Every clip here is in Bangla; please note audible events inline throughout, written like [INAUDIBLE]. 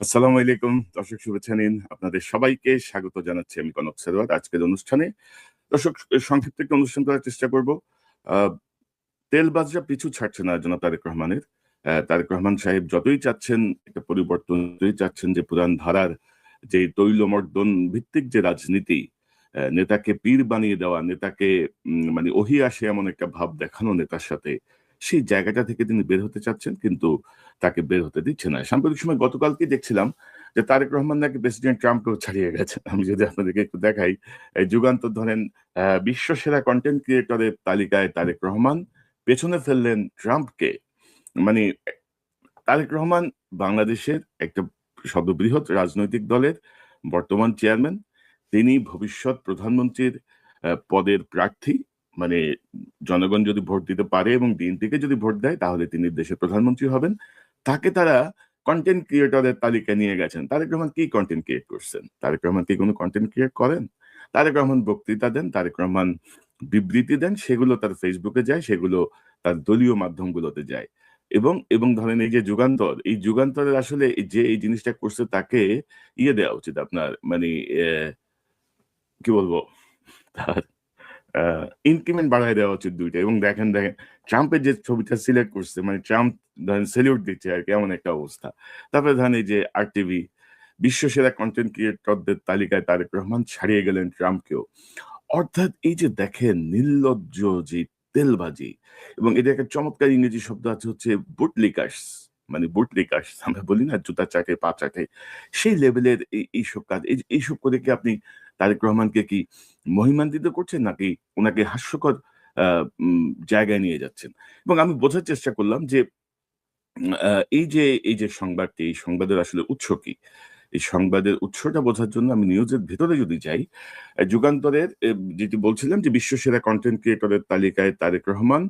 আসসালামু আলাইকুম দর্শক শুভেচ্ছা নিন আপনাদের সবাইকে। স্বাগত জানাচ্ছি আমি কনক সেরওয়াত আজকের অনুষ্ঠানে। দর্শক সংক্ষিপ্ত একটি অনুষ্ঠান করার চেষ্টা করব। আহ, তেলবাজরা পিছু ছাড়ছে না জনাব তারেক রহমানের। তারেক রহমান সাহেব যতই চাচ্ছেন একটা পরিবর্তন যতই চাচ্ছেন যে পুরান ধারার যে তৈলমর্দন ভিত্তিক যে রাজনীতি নেতাকে পীর বানিয়ে দেওয়া নেতাকে মানে ওহি আসে এমন একটা ভাব দেখানো নেতার সাথে সেই জায়গাটা থেকে তিনি বের হতে চাচ্ছেন, কিন্তু তাকে বের হতে দিচ্ছে না। সাম্প্রতিক সময় গতকালকে দেখছিলাম যে তারেক রহমান নাকি প্রেসিডেন্ট ট্রাম্পকেও ছাড়িয়ে গেছেন আমি যদি আপনাদেরকে একটু দেখাই যুগান্তর ধরেন বিশ্ব সেরা কন্টেন্ট ক্রিয়েটরের তালিকায় তারেক রহমান, পেছনে ফেললেন ট্রাম্পকে। মানে তারেক রহমান বাংলাদেশের একটা সর্ববৃহৎ রাজনৈতিক দলের বর্তমান চেয়ারম্যান তিনি ভবিষ্যৎ প্রধানমন্ত্রীর পদের প্রার্থী। মানে জনগণ যদি ভোট দিতে পারে এবং বিএনপিকে যদি ভোট দেয়, তাহলে তিনি দেশের প্রধানমন্ত্রী হবেন। তাকে তারা কন্টেন্ট ক্রিয়েটরের তালিকা নিয়ে গেছেন। তারেক রহমান কি কন্টেন্ট ক্রিয়েট করছেন? তারেক রহমান কি কোনো কন্টেন্ট ক্রিয়েট করেন? তারেক রহমান বক্তৃতা দেন, তারেক রহমান বিবৃতি দেন, সেগুলো তার ফেসবুকে যায়, সেগুলো তার দলীয় মাধ্যমগুলোতে যায়। এবং এবং ধরেন এই যে যুগান্তর, এই যুগান্তরের আসলে যে এই জিনিসটা করছে তাকে ইয়ে দেওয়া উচিত আপনার মানে কি বলব? তার ইনক্রিমেন্ট বাড়ায় দেওয়া উচিত দুইটা। এবং দেখেন দেখেন, ট্রাম্পের যে ছবিটা সিলেক্ট করছে মানে ট্রাম্প ধরেন সেলিউট দিচ্ছে আর কি, এমন একটা অবস্থা। তারপরে ধরেন এই যে আর টিভি বিশ্ব সেরা কন্টেন্ট ক্রিয়েটরদের তালিকায় তারেক রহমান ছাড়িয়ে গেলেন ট্রাম্পকেও। অর্থাৎ এই যে দেখেন, নির্লজ্জ যে তেলবাজি, এবং এটা একটা চমৎকার ইংরেজি শব্দ আছে হচ্ছে বুটলিকাস মানে বুটলিকাস আমরা বলি না, জুতা চাটে, পা চাটে, সেই লেভেলের এই, এইসব কাজ, এই, এইসব করে কি আপনি তারেক রহমানকে কি মহিমান্বিত করছেন নাকি ওনাকে হাস্যকর জায়গায় নিয়ে যাচ্ছেন? এবং আমি বোঝার চেষ্টা করলাম যে এই যে এই যে সংবাদটি, এই সংবাদের আসলে উৎস কি? এই সংবাদের উৎসটা বোঝার জন্য আমি নিউজের ভেতরে যদি যাই, যুগান্তরের যেটি বলছিলাম যে বিশ্বসেরা কন্টেন্ট ক্রিয়েটরের তালিকায় তারেক রহমান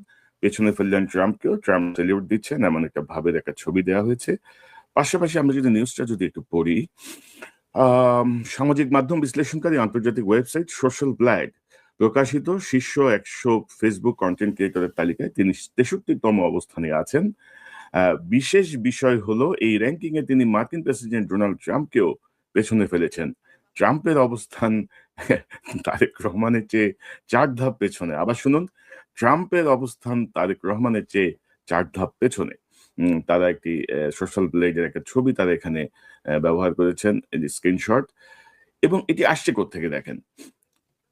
পেছনে ফেললেন ট্রাম্পকেও, ট্রাম্প সেলিউট দিচ্ছেন, এমন একটা ভাবের একটা ছবি দেওয়া হয়েছে। পাশাপাশি আমরা যদি নিউজটা যদি একটু পড়ি সামাজিক মাধ্যম বিশ্লেষণকারী আন্তর্জাতিক ওয়েবসাইট সোশ্যাল ব্লাড প্রকাশিত শীর্ষ একশো ফেসবুক কন্টেন্ট ক্রিয়েটরের তালিকায় তিনি তেষট্টিতম অবস্থানে আছেন। বিশেষ বিষয় হলো এই র্যাঙ্কিং এ তিনি মার্কিন প্রেসিডেন্ট ডোনাল্ড ট্রাম্পকেও পেছনে ফেলেছেন। ট্রাম্পের অবস্থান, তারেক রহমানের চেয়ে চার ধাপ পেছনে। আবার শুনুন ট্রাম্পের অবস্থান তারেক রহমানের চেয়ে চার ধাপ পেছনে তারা একটি সোশ্যাল ব্লেডের একটা ছবি তারা এখানে ব্যবহার করেছেন স্ক্রিনশট এবং এটি আসছে থেকে দেখেন?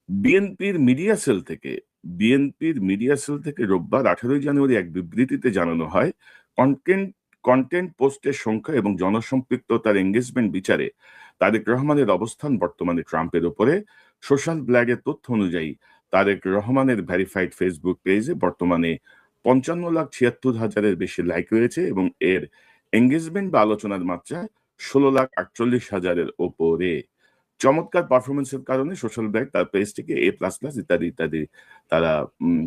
বিএনপির মিডিয়া সেল থেকে, বিএনপির মিডিয়া সেল থেকে রোববার আঠারোই জানুয়ারি এক বিবৃতিতে জানানো হয় কন্টেন্ট কন্টেন্ট পোস্টের সংখ্যা এবং জনসম্পৃক্ততার এঙ্গেজমেন্ট বিচারে তারেক রহমানের অবস্থান বর্তমানে ট্রাম্পের ওপরে। সোশ্যাল ব্ল্যাগের তথ্য অনুযায়ী তারেক রহমানের ভেরিফাইড ফেসবুক পেজে বর্তমানে পঞ্চান্ন লাখ ছিয়াত্তর হাজারের বেশি লাইক রয়েছে এবং এর এঙ্গেজমেন্ট বা আলোচনার মাত্রা ষোলো লাখ আটচল্লিশ হাজারের ওপরে। চমৎকার পারফরমেন্সের কারণে সোশ্যাল ব্যাগ তার পেজটিকে এ প্লাস প্লাস ইত্যাদি ইত্যাদি তারা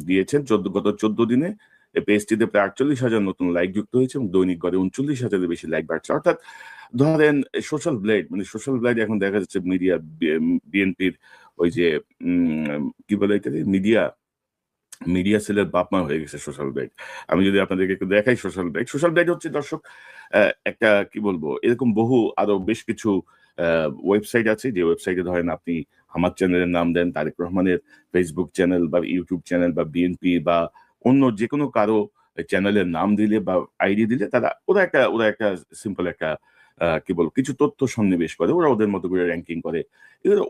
দিয়েছেন। চোদ্দ, গত চোদ্দ দিনে পেজটিতে প্রায় আটচল্লিশ হাজার নতুন লাইক যুক্ত হয়েছে এবং দৈনিক গড়ে উনচল্লিশ হাজারের বেশি লাইক বাড়ছে। অর্থাৎ ধরেন সোশ্যাল ব্লেড মানে সোশ্যাল ব্লেড এখন দেখা যাচ্ছে মিডিয়া বিএনপির ওই যে কি বলে এটা মিডিয়া মিডিয়া সেলের বাপমা হয়ে গেছে সোশ্যাল ব্যাগ আমি যদি আপনাদেরকে একটু দেখাই সোশ্যাল ব্যাগ সোশ্যাল ব্যাগ হচ্ছে দর্শক একটা, কি বলব, এরকম বহু, আরও বেশ কিছু ওয়েবসাইট আছে। যে ওয়েবসাইটে ধরেন আপনি আমার চ্যানেলের নাম দেন, তারেক রহমানের ফেসবুক চ্যানেল বা ইউটিউব চ্যানেল বা বিএনপি বা অন্য যে কোনো কারও চ্যানেলের নাম দিলে বা আইডি দিলে তারা, ওরা একটা ওরা একটা সিম্পল একটা কি বলব, কিছু তথ্য সন্নিবেশ করে, ওরা ওদের মতো করে র্যাঙ্কিং করে।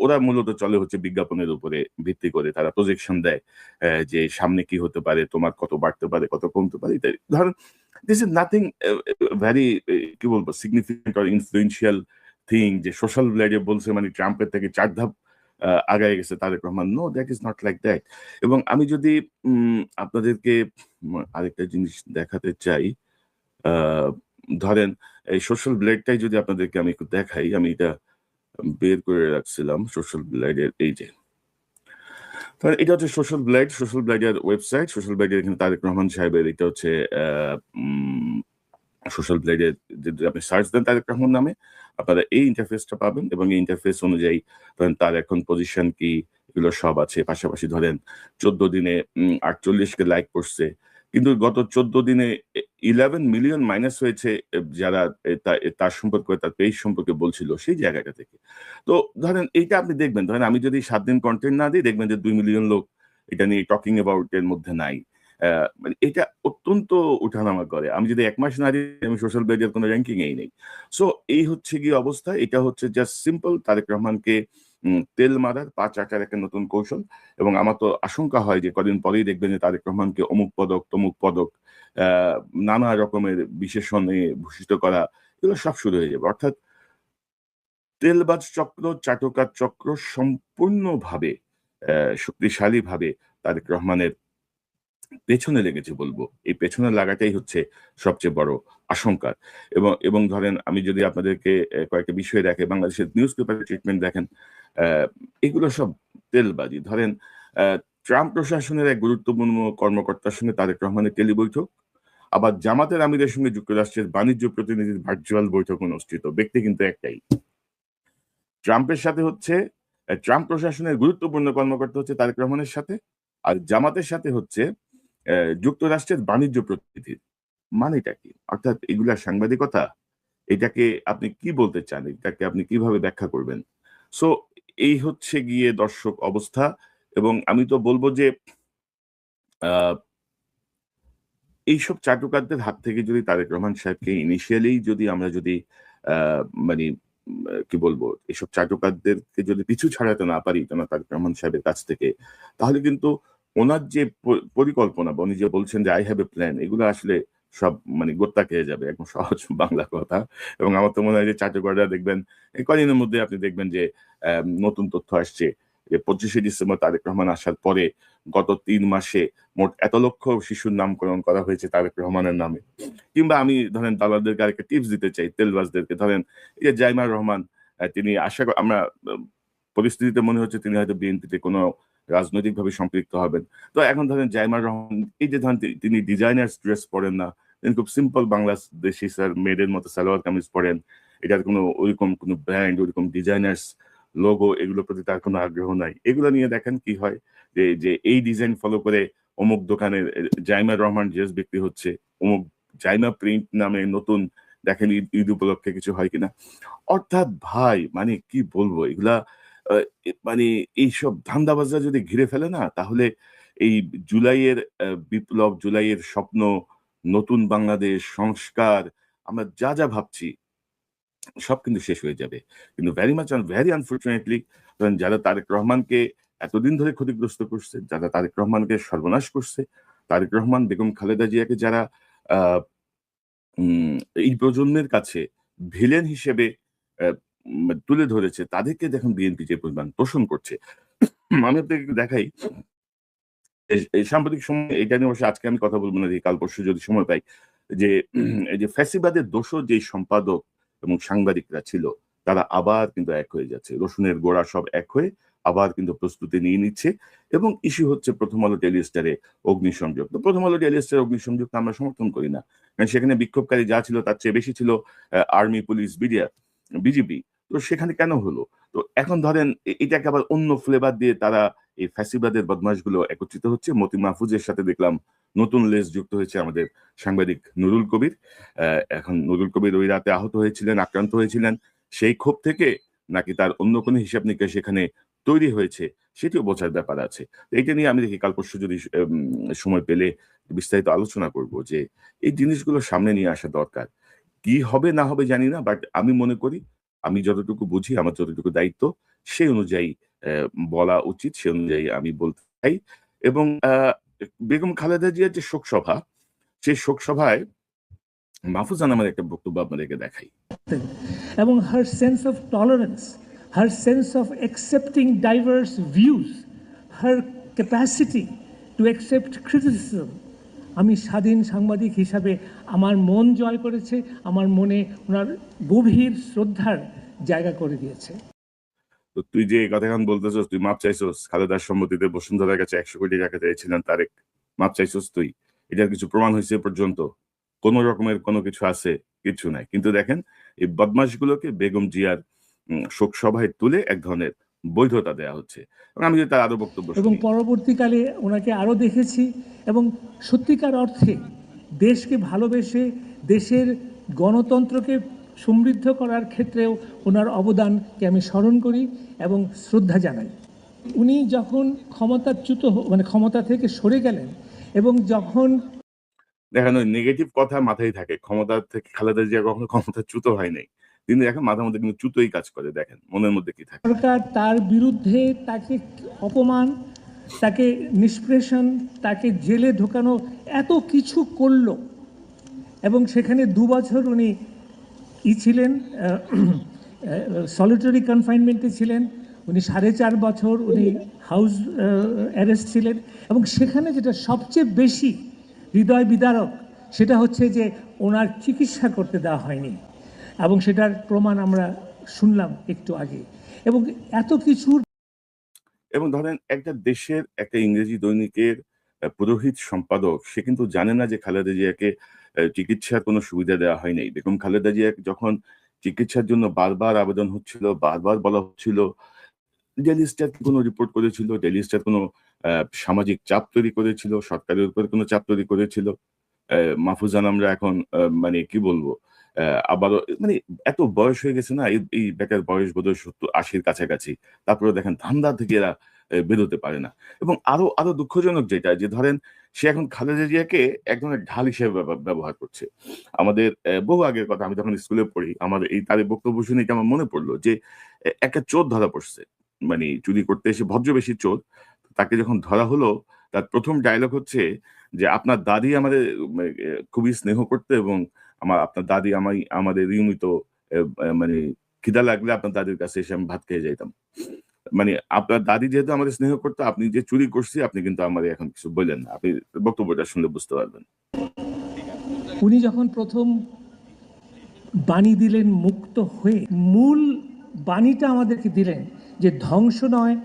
ওরা মূলত চলে হচ্ছে বিজ্ঞাপনের উপরে ভিত্তি করে, তারা প্রজেকশন দেয় যে সামনে কি হতে পারে, তোমার কত বাড়তে পারে, কত কমতে পারে, ইত্যাদি। ধরেন দিস ইজ নাথিং ভ্যারি কি বলব সিগনিফিকেন্ট অর ইনফ্লুয়েন্সিয়াল থিং যে সোশ্যাল ব্লেডে বলছে মানে ট্রাম্পের থেকে চার ধাপ আগায় গেছে Tarek Rahman. No that is not like that এবং আমি যদি আপনাদেরকে আরেকটা জিনিস দেখাতে চাই ধরেন, এই সোশ্যাল ব্লেডটাই যদি আপনাদেরকে আমি একটু দেখাই, আমি এটা বের করে রাখছিলাম সোশ্যাল ব্লেডের এই যে। ধরেন, এটা হচ্ছে সোশ্যাল ব্লাইড সোশ্যাল ব্লাইডের ওয়েবসাইট সোশ্যাল ব্লাইডের এখানে তারেক রহমান সাহেবের এটা হচ্ছে সোশ্যাল ব্লাইডের যদি আপনি সার্চ দেন তারেক রহমান নামে, আপনারা এই ইন্টারফেসটা পাবেন এবং এই ইন্টারফেস অনুযায়ী ধরেন তার এখন পজিশন কি, এগুলো সব আছে। পাশাপাশি ধরেন, চোদ্দ দিনে আটচল্লিশকে লাইক করছে। কিন্তু গত চোদ্দ দিনে ইলেভেন মিলিয়ন মাইনাস হয়েছে যারা তার সম্পর্কে, তার পেজ সম্পর্কে বলছিল সেই জায়গাটা থেকে। তো ধরেন এইটা আপনি দেখবেন, ধরেন আমি যদি সাত দিন কন্টেন্ট না দিই, দেখবেন যে দুই মিলিয়ন লোক এটা নিয়ে টকিং অ্যাবাউট এর মধ্যে নাই। মানে এটা অত্যন্ত উঠানামা করে। আমি যদি এক মাস না দিই, আমি সোশ্যাল মিডিয়ার কোনো র্যাঙ্কিং এই নেই। সো এই হচ্ছে গিয়ে অবস্থা। এটা হচ্ছে জাস্ট সিম্পল তারেক রহমানকে তেল মারার পা চাটার একটা নতুন কৌশল। এবং আমার তো আশঙ্কা হয় যে কদিন পরেই দেখবেন যে তারেক রহমানকে অমুক পদক, তমুক পদক নানা রকমের বিশেষণে ভূষিত করা, এগুলো সব শুরু হয়ে যাবে। অর্থাৎ তেলবাজ চক্র, চাটকার চক্র সম্পূর্ণভাবে শক্তিশালীভাবে তারেক রহমানের পেছনে লেগেছে বলব। এই পেছনে লাগাটাই হচ্ছে সবচেয়ে বড় আশঙ্কার এবং এবং ধরেন আমি যদি আপনাদেরকে কয়েকটা বিষয় দেখে বাংলাদেশের নিউজ পেপারের ট্রিটমেন্ট দেখেন এগুলো সব তেলবাজি। ধরেন ট্রাম্প প্রশাসনের এক গুরুত্বপূর্ণ কর্মকর্তার সঙ্গে তারেক রহমানের টেলি বৈঠক, আবার জামাতের আমিরের সঙ্গে যুক্তরাষ্ট্রের বাণিজ্য প্রতিনিধির ভার্চুয়াল বৈঠক অনুষ্ঠিত, ব্যক্তি কিন্তু একটাই। ট্রাম্পের সাথে হচ্ছে ট্রাম্প প্রশাসনের গুরুত্বপূর্ণ কর্মকর্তা হচ্ছে তারেক রহমানের সাথে, আর জামাতের সাথে হচ্ছে যুক্তরাষ্ট্রের বাণিজ্য প্রতিনিধি। মানেটা কি? অর্থাৎ এগুলা সাংবাদিকতা, এটাকে আপনি কি বলতে চান? এটাকে আপনি কীভাবে ব্যাখ্যা করবেন? সো এই হচ্ছে গিয়ে দর্শক অবস্থা। এবং আমি তো বলব যে এইসব চাটুকারদের হাত থেকে যদি তারেক রহমান সাহেবকে ইনিশিয়ালি যদি আমরা যদি মানে কি বলব এইসব চাটুকারদেরকে যদি পিছু ছাড়াতে না পারি কেন তারেক রহমান সাহেবের কাছ থেকে, তাহলে কিন্তু ওনার যে পরিকল্পনা বা উনি যে বলছেন যে আই হ্যাভ এ প্ল্যান এগুলো আসলে সব মানে গোত্তা খেয়ে যাবে, একদম সহজ [LAUGHS] বাংলা কথা। এবং আমার তো মনে হয় যে চাটুকাররা দেখবেন কদিনের মধ্যে আপনি দেখবেন যে নতুন তথ্য আসছে যে, পঁচিশে ডিসেম্বর তারেক রহমান আসার পরে গত তিন মাসে মোট এত লক্ষ শিশুর নামকরণ করা হয়েছে তারেক রহমানের নামে। কিংবা আমি ধরেন দালালদেরকে আরেকটা টিপস দিতে চাই, তেলবাজদেরকে। ধরেন এই যে জাইমার রহমান তিনি আশা আমরা পরিস্থিতিতে মনে হচ্ছে তিনি হয়তো বিএনপিতে কোনো রাজনৈতিকভাবে সম্পৃক্ত হবেন। তো এখন ধরেন জাইমার রহমান এই যে ধরেন তিনি ডিজাইনার্স ড্রেস পরেন না তিনি খুব সিম্পল বাংলাদেশি স্যার মেয়েদের মতো সালোয়ার কামিজ পরেন এটার কোনো ওইরকম কোনো ব্র্যান্ড ওইরকম ডিজাইনার্স লোগো এগুলোর প্রতি তার কোনো আগ্রহ নাই। এগুলো নিয়ে দেখেন কি হয় যে যে এই ডিজাইন ফলো করে অমুক দোকানের এ, জাইমা রহমান ড্রেস বিক্রি হচ্ছে অমুক জাইমা প্রিন্ট নামে নতুন দেখেন ঈদ উপলক্ষে কিছু হয় কিনা। অর্থাৎ ভাই মানে কি বলব এগুলা মানে এইসব ধান্দাবাজরা যদি ঘিরে ফেলে না, তাহলে এই জুলাইয়ের বিপ্লব, জুলাইয়ের স্বপ্ন, নতুন বাংলাদেশ, সংস্কার, আমরা যা যা ভাবছি, সব কিন্তু শেষ হয়ে যাবে। কিন্তু ভেরি মাচ ভেরি আনফর্চুনেটলি যারা তারেক রহমানকে এতদিন ধরে ক্ষতিগ্রস্ত করছে, যারা তারেক রহমানকে সর্বনাশ করছে, তারেক রহমান, বেগম খালেদা জিয়াকে যারা এই প্রজন্মের কাছে ভিলেন হিসেবে তুলে ধরেছে, তাদেরকে দেখুন বিএনপি যে পরিমাণ পোষণ করছে। আমি আপনাকে দেখাই। সাম্প্রতিক সময়, এটা নিয়ে অবশ্যই আজকে আমি কথা বলব না, কাল পরশু যদি সময় পাই, যে, এই যে ফ্যাসিবাদের দোষর যে সম্পাদক এবং সাংবাদিকরা ছিল, তারা আবার কিন্তু এক হয়ে যাচ্ছে। রসুনের গোড়া সব এক হয়ে আবার কিন্তু প্রস্তুতি নিয়ে নিচ্ছে এবং ইস্যু হচ্ছে প্রথম আলো টেলিস্টারে অগ্নিসংযোগ। তো প্রথম আলো টেলিস্টারে অগ্নিসংযোগকে আমরা সমর্থন করি না। কারণ সেখানে বিক্ষোভকারী যা ছিল, তার চেয়ে বেশি ছিল আর্মি, পুলিশ, বিডিআর। বিজেপি, তো সেখানে কেন হলো? তো এখন ধরেন এটাকে আবার অন্য ফ্লেভার দিয়ে তারা এই ফ্যাসিবাদের বদমাশগুলো একত্রিত হচ্ছে। মতি মাহফুজের সাথে দেখলাম নতুন লেস যুক্ত হয়েছে আমাদের সাংবাদিক নুরুল কবির। এখন নুরুল কবির ওই রাতে আহত হয়েছিলেন, আক্রান্ত হয়েছিলেন। সেই ক্ষোভ থেকে নাকি তার অন্য কোনো হিসাব নিকাশ সেখানে তৈরি হয়েছে সেটিও বোঝার ব্যাপার আছে। এইটা নিয়ে আমি দেখি কাল পরশু যদি সময় পেলে বিস্তারিত আলোচনা করব যে এই জিনিসগুলো সামনে নিয়ে আসা দরকার। কি হবে না হবে জানি না বাট আমি মনে করি আমি যতটুকু বুঝি আমার যতটুকু দায়িত্ব সেই অনুযায়ী বলা উচিত সে অনুযায়ী আমি বলতে চাই এবং বেগম খালেদা জিয়ার যে শোকসভা সেই শোক সভায় মাহফুজ আনামের একটা বক্তব্য আপনাদেরকে দেখাই এবং her sense of tolerance, her sense of accepting diverse views, her capacity to accept criticism. আমি স্বাধীন সাংবাদিক হিসাবে আমার মন জয় করেছে আমার মনে ওনার গভীর শ্রদ্ধার জায়গা করে দিয়েছে। তো তুই যে এই কথাখান বলতেছস তুই মাপ চাইছস? খালেদার সম্মতিতে বসুন্ধরার কাছে একশো কোটি টাকা চাইছিলেন তারেক। মাপ চাইছস তুই? এটার কিছু প্রমাণ হয়েছে পর্যন্ত। কোন রকমের কোনো কিছু আছে কিছু নাই। কিন্তু দেখেন এই বদমাশগুলোকে বেগম জিয়ার উম, শোক সভায় তুলে এক ধরনের বৈধতা দেওয়া হচ্ছে। এবং আমি তার আরও বক্তব্য এবং পরবর্তীকালে ওনাকে আরও দেখেছি এবং সত্যিকার অর্থে দেশকে ভালোবেসে দেশের গণতন্ত্রকে সমৃদ্ধ করার ক্ষেত্রেও ওনার অবদানকে আমি স্মরণ করি এবং শ্রদ্ধা জানাই। উনি যখন ক্ষমতাচ্যুত মানে ক্ষমতা থেকে সরে গেলেন এবং যখন দেখেন ওই নেগেটিভ কথা মাথায় থাকে। ক্ষমতা থেকে খালেদা জিয়া কখনো ক্ষমতাচ্যুত হয় নাই। তিনি দেখেন মাথার মধ্যে কিন্তু চুতোই কাজ করে, দেখেন, মনের মধ্যে কি থাকে। সরকার তার বিরুদ্ধে তাকে অপমান, তাকে নিষ্প্রেষণ, তাকে জেলে ঢোকানো এত কিছু করল। এবং সেখানে দু বছর উনি ই ছিলেন সলিটারি কনফাইনমেন্টে ছিলেন, উনি সাড়ে চার বছর উনি হাউস অ্যারেস্ট ছিলেন। এবং সেখানে যেটা সবচেয়ে বেশি হৃদয় বিদারক, সেটা হচ্ছে যে ওনার চিকিৎসা করতে দেওয়া হয়নি। এবং সেটার প্রমাণ আমরা শুনলাম একটু আগে। এবং এত কিছুর এবং ধরেন একটা দেশের একটা ইংরেজি দৈনিকের পুরোহিত সম্পাদক, সে কিন্তু জানে না যে খালেদা জিয়াকে চিকিৎসার কোনো সুবিধা দেওয়া হয়নি বেগম খালেদা জিয়া যখন চিকিৎসার জন্য বারবার আবেদন হচ্ছিল, বারবার বলা হচ্ছিল ডেলি স্টার কোনো রিপোর্ট করেছিল ডেলি স্টার কোনো সামাজিক চাপ তৈরি করেছিল, সরকারের উপর কোনো চাপ তৈরি করেছিল। মাহফুজান আমরা এখন মানে কি বলব আবারও মানে এত বয়স হয়ে গেছে না, এই- বেটার বয়স বোধহয় সত্তর আশির কাছাকাছি। তারপরে দেখেন ধান্দা থেকে এরা বেরোতে পারে না। এবং আরও আরও দুঃখজনক যেটা, যে ধরেন সে এখন খালেদা জিয়াকে এক ধরনের ঢাল হিসেবে ব্যবহার করছে। আমাদের বহু আগের কথা আমি যখন স্কুলে পড়ি, আমার এই, তার বক্তব্য শুনে আমার মনে পড়ল যে একটা চোর ধরা পড়ছে। মানে চুরি করতে এসে ভদ্রবেশী চোর, তাকে যখন ধরা হলো, তার প্রথম ডায়লগ হচ্ছে যে, আপনার দাদি আমাদের খুবই স্নেহ করতে এবং আমার আপনার দাদি আমাই আমাদের নিয়মিত মানে খিদা লাগলে আপনার দাদির কাছে এসে আমি ভাত খেয়ে যাইতাম। মানে আপনার দাদি যেহেতু আমাদের স্নেহ করতো, আপনি যে চুরি করছি, আপনি কিন্তু আমাদের এখন কিছু বললেন না। আপনি বক্তব্যটা শুনলে বুঝতে পারবেন। উনি যখন প্রথম বাণী দিলেন মুক্ত হয়ে, মূল বাণীটা আমাদেরকে দিলেন যে ধ্বংস নয়,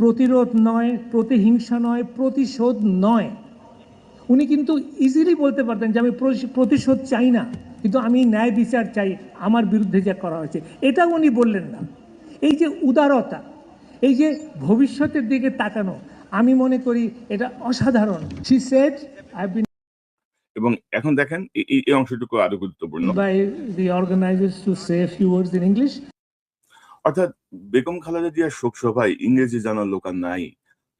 প্রতিরোধ নয়, প্রতিহিংসা নয়, প্রতিশোধ নয়। উনি কিন্তু ইজিলি বলতে পারতেন যে আমি প্রতিশোধ চাই না কিন্তু আমি ন্যায় বিচার চাই আমার বিরুদ্ধে যা করা হয়েছে। এটা উনি বললেন না। এই যে উদারতা এই যে ভবিষ্যতের দিকে তাকানো আমি মনে করি এটা অসাধারণ। সি সেড আই বিন এবং এখন দেখেন এই- অংশটুকু আরও গুরুত্বপূর্ণ। The organizers to say a few words in English. অর্থাৎ বেগম খালেদা জিয়ার শোক সভায় ইংরেজি জানার লোক আর নাই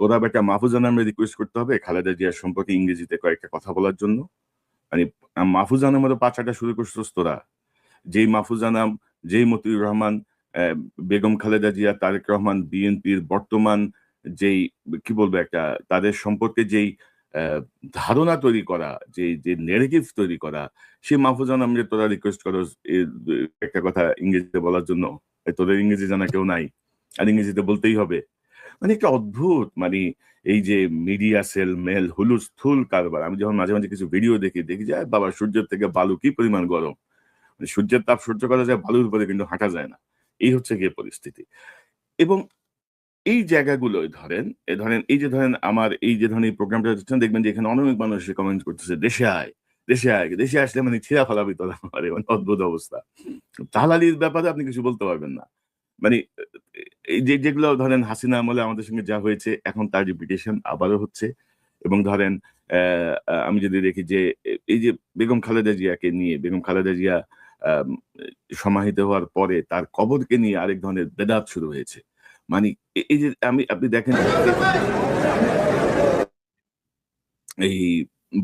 তোরা বেটা মাহফুজান আমরা রিকোয়েস্ট করতে হবে, খালেদা জিয়ার সম্পর্কে ইংরেজিতে কয়েকটা কথা বলার জন্য। মানে মাহফুজানের মতো পাচাটা শুরু করছিস তোরা। যেই মাহফুজানাম যেই মতিউর রহমান বেগম খালেদা জিয়া, তারেক রহমান, বিএনপির বর্তমান যেই, কি বলব একটা, তাদের সম্পর্কে যেই ধারণা তৈরি করা যে যে নেগেটিভ তৈরি করা, সেই মাহফুজান আমরা তোরা রিকোয়েস্ট করো একটা কথা ইংরেজিতে বলার জন্য। তোদের ইংরেজি জানা কেউ নাই, আর ইংরেজিতে বলতেই হবে। মানে একটা অদ্ভুত মানে এই যে মিডিয়া সেল মেল হুলুস, থুল কারবার। আমি যখন মাঝে মাঝে কিছু ভিডিও দেখি দেখি যায় বাবা, সূর্যের থেকে বালু কি পরিমাণ গরম? মানে সূর্যের তাপ সহ্য করা যায়, বালুর উপরে কিন্তু হাঁটা যায় না। এই হচ্ছে গিয়ে পরিস্থিতি। এবং এই জায়গাগুলো ধরেন, এ ধরেন, এই যে ধরেন আমার, এই যে ধরেন এই প্রোগ্রামটা হচ্ছে, দেখবেন যে এখানে অনেক মানুষ কমেন্ট করতেছে, দেশে আয় দেশে আয়, দেশে আসলে মানে ছিঁড়া ফেলাবি তোরা মানে অদ্ভুত অবস্থা। তাহলালির ব্যাপারে আপনি কিছু বলতে পারবেন না। মানে যে যেগুলো ধরেন হাসিনা আমলে আমাদের সঙ্গে যা হয়েছে, এখন তার রিপিটেশন আবারও হচ্ছে। এবং ধরেন আমি যদি দেখি যে, এই যে বেগম খালেদা জিয়াকে নিয়ে, বেগম খালেদা জিয়া সমাহিত হওয়ার পরে তার কবরকে নিয়ে আরেক ধরনের বেদাত শুরু হয়েছে। মানে এই যে আমি, আপনি দেখেন এই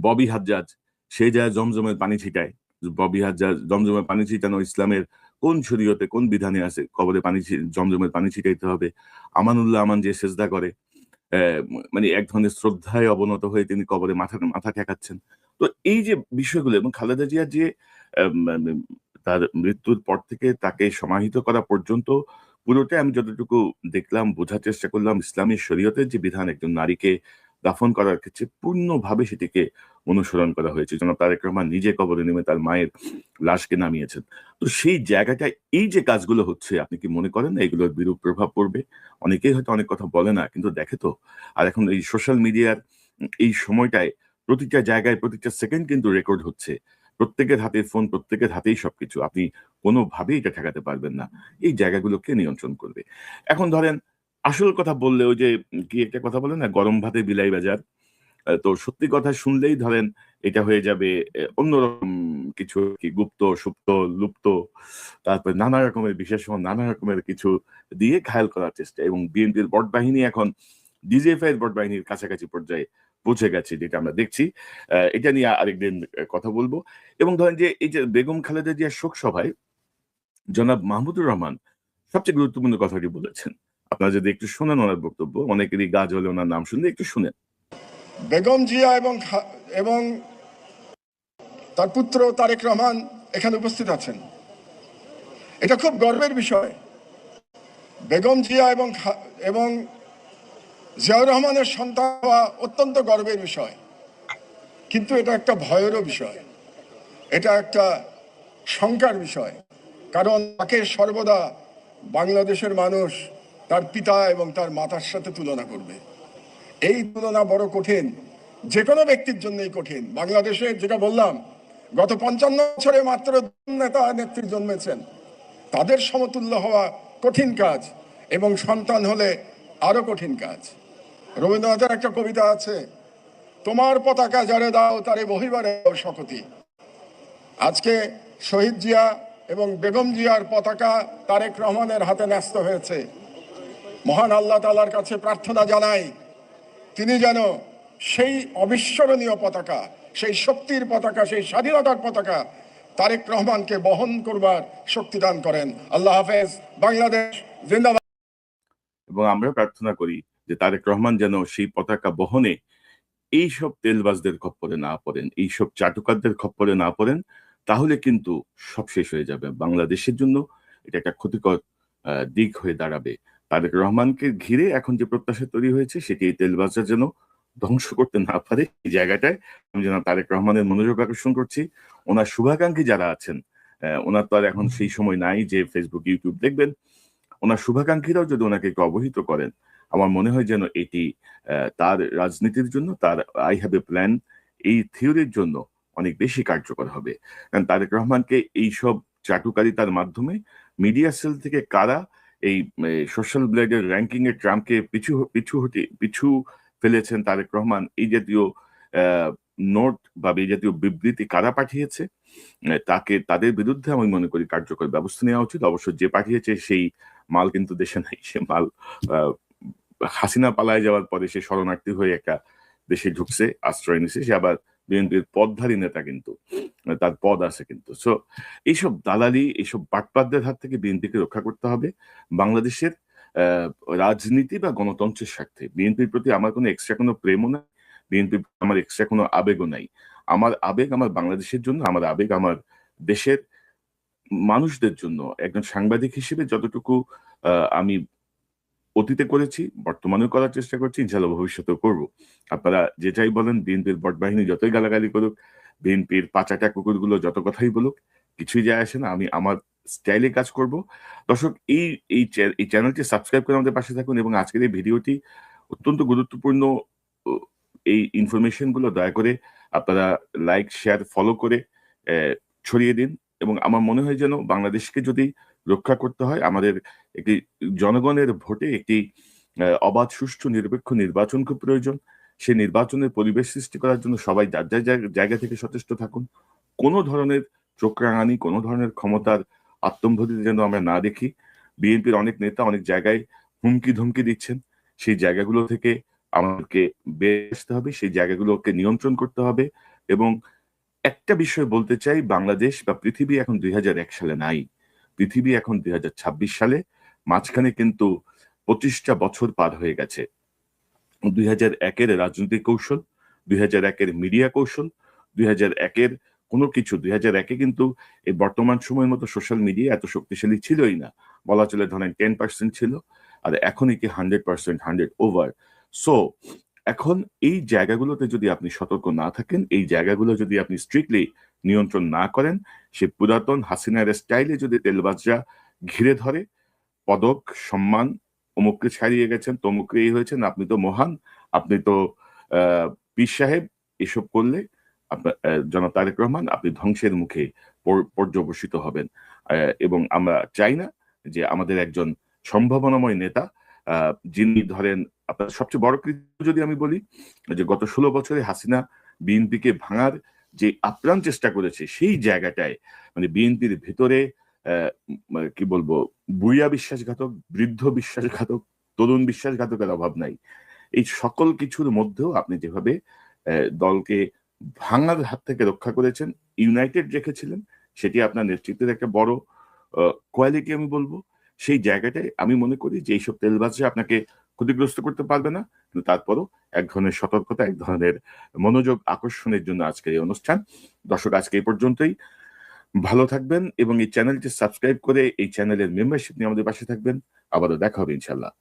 ববি হাজ্জাজ, সে যা জমজমের পানি ছিটায়, ববি হাজ্জাজ জমজমের পানি ছিটানো ইসলামের কোন শরীয়তে কোন বিধানে আছে? কবরে পানি জমজমের পানি ছিটাইতে হবে। আমানুল্লাহ আমান যে সেজদা করে মানে এক ধরনের শ্রদ্ধায় অবনত হয়ে তিনি কবরে মাথা মাথা ঠেকাচ্ছেন। তো এই যে বিষয়গুলো এবং খালেদা জিয়া যে তার মৃত্যুর পর থেকে তাকে সমাহিত করা পর্যন্ত পুরোটাই আমি যতটুকু দেখলাম, বোঝার চেষ্টা করলাম, ইসলামী শরীয়তের যে বিধান, একজন নারীকে দাফন করার ক্ষেত্রে পূর্ণভাবে সেটিকে অনুসরণ করা হয়েছে। জনাব তারেক রহমান নিজে কবরে নেমে তার মায়ের লাশকে নামিয়েছেন। তো সেই জায়গাটায় এই যে কাজগুলো হচ্ছে, আপনি কি মনে করেন না এগুলোর বিরূপ প্রভাব পড়বে? অনেকেই হয়তো অনেক কথা বলে না, কিন্তু দেখে তো। আর এখন এই সোশ্যাল মিডিয়ার এই সময়টায় প্রতিটা জায়গায় প্রতিটা সেকেন্ড কিন্তু রেকর্ড হচ্ছে। প্রত্যেকের হাতে ফোন, প্রত্যেকের হাতেই সবকিছু। আপনি কোনোভাবেই এটা ঠেকাতে পারবেন না। এই জায়গাগুলো কে নিয়ন্ত্রণ করবে। এখন ধরেন আসল কথা বললে ওই যে কি একটা কথা বলে না, গরম ভাতে বিলাই বাজার তো সত্যি কথা শুনলেই ধরেন এটা হয়ে যাবে অন্যরকম কিছু কি, গুপ্ত, সুপ্ত, লুপ্ত, তারপরে নানা রকমের বিশেষণ, নানা রকমের কিছু দিয়ে ঘায়াল করার চেষ্টা এবং বিএনপির বট বাহিনী এখন ডিজিএফআই এর বট বাহিনীর কাছাকাছি পর্যায়ে পৌঁছে গেছে, যেটা আমরা দেখছি। এটা নিয়ে আরেকদিন কথা বলব। এবং ধরেন যে এই যে বেগম খালেদা জিয়ার শোক সভায় জনাব মাহমুদুর রহমান সবচেয়ে গুরুত্বপূর্ণ কথাটি বলেছেন। আপনারা যদি একটু শোনেন ওনার বক্তব্য, অনেকেরই গা জ্বলে ওনার নাম শুনলে একটু শুনেন। বেগম জিয়া এবং এবং তার পুত্র তারেক রহমান এখানে উপস্থিত আছেন। এটা খুব গর্বের বিষয়। বেগম জিয়া এবং এবং জিয়াউর রহমানের সন্তান হওয়া অত্যন্ত গর্বের বিষয়। কিন্তু এটা একটা ভয়েরও বিষয়। এটা একটা শঙ্কার বিষয়। কারণ তাকে সর্বদা বাংলাদেশের মানুষ তার পিতা এবং তার মাতার সাথে তুলনা করবে। এই তুলনা বড় কঠিন যে কোনো ব্যক্তির জন্যই কঠিন। বাংলাদেশে যেটা বললাম, গত পঞ্চান্ন বছরে মাত্র নেতা নেত্রী জন্মেছেন। তাদের সমতুল্য হওয়া কঠিন কাজ এবং সন্তান হলে আরও কঠিন কাজ। রবীন্দ্রনাথের একটা কবিতা আছে, তোমার পতাকা যারে দাও, তারে বহিবারে শকতি। আজকে শহীদ জিয়া এবং বেগম জিয়ার পতাকা তারেক রহমানের হাতে ন্যস্ত হয়েছে। মহান আল্লাহ তালার কাছে প্রার্থনা জানাই, তিনি যেন সেই অবিস্মরণীয় পতাকা, সেই শক্তির পতাকা, সেই স্বাধীনতার পতাকা তারেক রহমানকে বহন করবার শক্তি দান করেন। আল্লাহ হাফেজ। বাংলাদেশ জিন্দাবাদ। এবং আমরা প্রার্থনা করি যে তারেক রহমান যেন সেই পতাকা বহনে এইসব তেলবাজদের খপ্পরে না পড়েন, এইসব চাটুকারদের খপ্পরে না পড়েন, তাহলে কিন্তু সব শেষ হয়ে যাবে। বাংলাদেশের জন্য এটা একটা ক্ষতিকর দিক হয়ে দাঁড়াবে। তারেক রহমানকে ঘিরে এখন যে প্রত্যাশা তৈরি হয়েছে, সেটি এই তেলবাজরা যেন ধ্বংস করতে না পারে। এই জায়গাটায় আমি যেন তারেক রহমানের মনোযোগ আকর্ষণ করছি। ওনার শুভাকাঙ্ক্ষী যারা আছেন ওনার তো আর এখন সেই সময় নাই যে ফেসবুক ইউটিউব দেখবেন। ওনার শুভাকাঙ্ক্ষীরাও যদি ওনাকে একটু অবহিত করেন, আমার মনে হয় যেন এটি তার রাজনীতির জন্য, তার আই হ্যাভ এ প্ল্যান, এই থিওরির জন্য অনেক বেশি কার্যকর হবে। কারণ তারেক রহমানকে এইসব চাটুকারিতার মাধ্যমে মিডিয়া সেল থেকে কারা এই সোশ্যাল ব্লেডের র্যাঙ্কিং এ ট্রাম্পকে পিছু পিছু হতে, পিছু ফেলেছেন তারেক রহমান। এই জাতীয় নোট বা এই জাতীয় বিবৃতি কারা পাঠিয়েছে? তাকে, তাদের বিরুদ্ধে আমি মনে করি কার্যকর ব্যবস্থা নেওয়া উচিত। অবশ্য যে পাঠিয়েছে সেই মাল কিন্তু দেশে নাই। সে মাল হাসিনা পালায় যাওয়ার পরে সে শরণার্থী হয়ে একটা দেশে ঢুকছে, আশ্রয় নিছে। সে আবার বিএনপির পদধারী নেতা কিন্তু, তার পদ আছে কিন্তু। সো এইসব দালালি, এইসব বাটপাতদের হাত থেকে বিএনপিকে রক্ষা করতে হবে। বাংলাদেশের রাজনীতি বা গণতন্ত্রের স্বার্থে। বিএনপির প্রতি আমার কোনো এক্সট্রা কোনো প্রেমও নাই, বিএনপির আমার এক্সট্রা কোনো আবেগও নাই। আমার আবেগ আমার বাংলাদেশের জন্য, আমার আবেগ আমার দেশের মানুষদের জন্য। একজন সাংবাদিক হিসেবে যতটুকু আমি অতীতে করেছি, বর্তমানেও করার চেষ্টা করছি ইনশাল্লাহ ভবিষ্যতেও করব। আপনারা যেটাই বলেন, বিএনপির বট বাহিনী যতই গালাগালি করুক, বিএনপির পাচাটা কুকুরগুলো যত কথাই বলুক, কিছুই যায় আসে না, আমি আমার স্টাইলে কাজ করব। দর্শক, এই এই এই চ্যানেলটি সাবস্ক্রাইব করে আমাদের পাশে থাকুন এবং আজকের এই ভিডিওটি অত্যন্ত গুরুত্বপূর্ণ এই ইনফরমেশনগুলো দয়া করে আপনারা লাইক, শেয়ার, ফলো করে ছড়িয়ে দিন এবং আমার মনে হয় যেন বাংলাদেশকে যদি রক্ষা করতে হয়। আমাদের একটি জনগণের ভোটে একটি অবাধ, সুষ্ঠু, নিরপেক্ষ নির্বাচন খুব প্রয়োজন। সেই নির্বাচনের পরিবেশ সৃষ্টি করার জন্য সবাই যার যার জায়গা- থেকে সচেষ্ট থাকুন। কোনো ধরনের চোখ রাঙানি কোনো ধরনের ক্ষমতার আত্মম্ভতি যেন আমরা না দেখি। বিএনপির অনেক নেতা অনেক জায়গায় হুমকি ধমকি দিচ্ছেন। সেই জায়গাগুলো থেকে আমাদেরকে বের আসতে হবে। সেই জায়গাগুলোকে নিয়ন্ত্রণ করতে হবে। এবং একটা বিষয় বলতে চাই, বাংলাদেশ বা পৃথিবী এখন দুই হাজার এক সালে নাই। পৃথিবী এখন দুই হাজার ছাব্বিশ সালে, মাঝখানে কিন্তু পঁচিশটা বছর পার হয়ে গেছে। দুই হাজার একের রাজনৈতিক কৌশল, দুই হাজার একের মিডিয়া কৌশল, দুই হাজার একের কোনো কিছু, দুই হাজার একে কিন্তু এই বর্তমান সময়ের মতো সোশ্যাল মিডিয়া এত শক্তিশালী ছিলই না। বলা চলে ধরেন টেন পার্সেন্ট ছিল আর এখনই কি hundred percent, hundred over. So, এখন এই জায়গাগুলোতে যদি আপনি সতর্ক না থাকেন, এই জায়গাগুলো যদি আপনি স্ট্রিক্টলি নিয়ন্ত্রণ না করেন, সে পুরাতন হাসিনার স্টাইলে যদি তেলবাজরা ঘিরে ধরে, পদক, সম্মান অমুককে ছাড়িয়ে গেছেন, তমুককে এই হয়েছেন, আপনি তো মহান, আপনি তো পীর সাহেব, এসব করলে আপনার জনাব তারেক রহমান, আপনি ধ্বংসের মুখে পর- পর্যবসিত হবেন। এবং আমরা চাই না যে আমাদের একজন সম্ভাবনাময় নেতা যিনি ধরেন আপনার সবচেয়ে বড় কৃতিত্ব যদি আমি বলি, যে গত ষোলো বছরে হাসিনা বিএনপিকে ভাঙার যে আপ্রাণ চেষ্টা করেছে সেই জায়গাটায় মানে বিএনপির ভেতরে কি বলব বুড়িয়া বিশ্বাসঘাতক, বৃদ্ধ বিশ্বাসঘাতক, তরুণ বিশ্বাসঘাতকের অভাব নাই। এই সকল কিছুর মধ্যেও আপনি যেভাবে দলকে ভাঙার হাত থেকে রক্ষা করেছেন, ইউনাইটেড রেখেছিলেন, সেটি আপনার নেতৃত্বের একটা বড় কোয়ালিটি আমি বলব। সেই জায়গাটায় আমি মনে করি যে এইসব তেলবাজরা আপনাকে ক্ষতিগ্রস্ত করতে পারবে না। কিন্তু তারপরও এক ধরনের সতর্কতা, এক ধরনের মনোযোগ আকর্ষণের জন্য আজকের এই অনুষ্ঠান। দর্শক, আজকে এই পর্যন্তই। ভালো থাকবেন এবং এই চ্যানেলটি সাবস্ক্রাইব করে এই চ্যানেলের মেম্বারশিপ নিয়ে আমাদের পাশে থাকবেন। আবারও দেখা হবে ইনশাল্লাহ